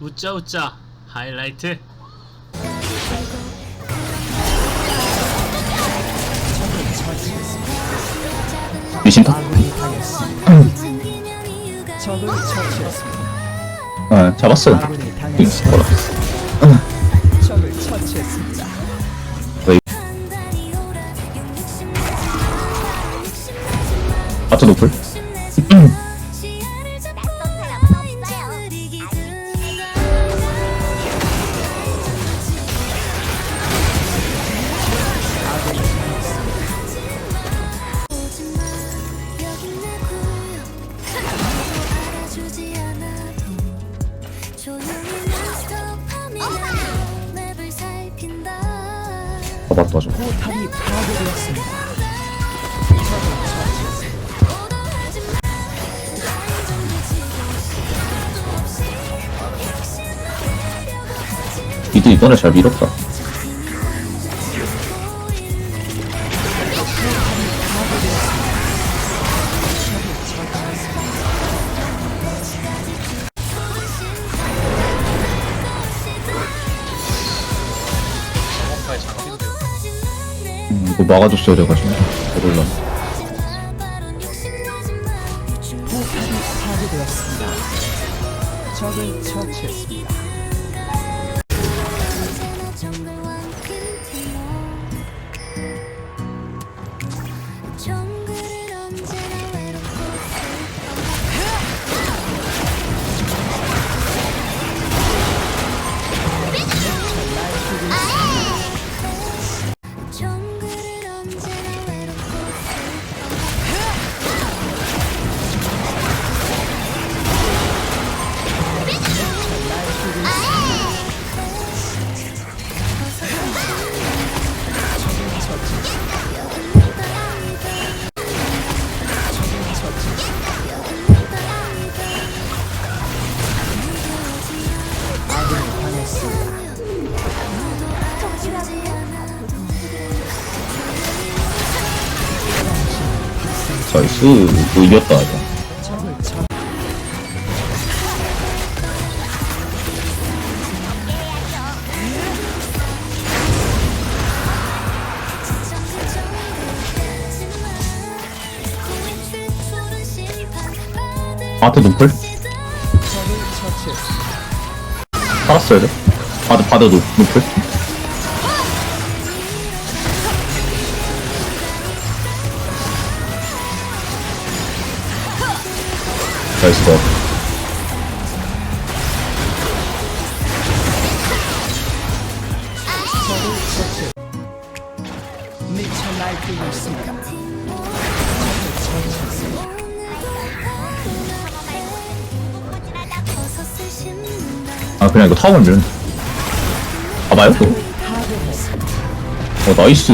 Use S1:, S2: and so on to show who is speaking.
S1: 웃자 웃자 하이라이트
S2: 당했습니다. 적을.
S3: 아 잡았어
S2: 적을 처치했습니다.
S3: 아트 노플? 도와줘
S2: 포탑이 파괴되었습니다.
S3: 미드 이번에 잘 밀었다 이거 막아줬어야 돼가지고 몰라
S2: 파괴되었습니다. 적을 처치했습니다.
S3: 나이스 이거 이겼다 이거
S2: 적을 처
S3: 아트
S2: 처치했습니다.
S3: 살았어야 돼 바드 바드 노, 노플?
S2: 있습니다. 적을 처치했습니다.
S3: 아 그냥 이거 타워만 밀면 봐봐요 또. 어 나이스